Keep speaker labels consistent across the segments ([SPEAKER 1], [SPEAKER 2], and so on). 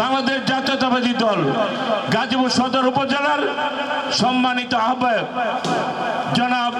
[SPEAKER 1] বাংলাদেশ জাতীয়তাবাদী দল গাজীপুর সদর উপজেলার সম্মানিত আহ্বায়ক জনাব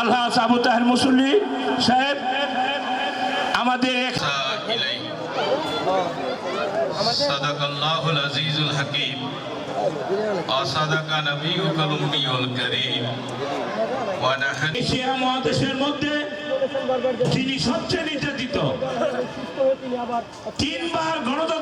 [SPEAKER 1] আল্লাহ আবু তাহের মুসল্লি সাহেব আমাদের এক
[SPEAKER 2] إليه صدق الله العزيز الحكيم وصدق نبيك الأمي الكريم ونحن
[SPEAKER 1] এশিয়া মহাদেশের মধ্যে তিনি সবচেয়ে নির্যাতিত তিনবার গণতান্ত্রিক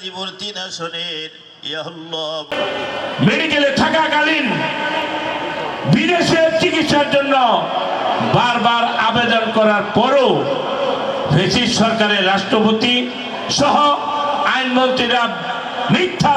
[SPEAKER 3] গাজীপুর তিন আসনের
[SPEAKER 1] মেডিকেলে থাকাকালীন বিদেশে চিকিৎসার জন্য বারবার আবেদন করার পরও ব্রিটিশ সরকারের রাষ্ট্রপতি সহ আইনমন্ত্রীরা মিথ্যা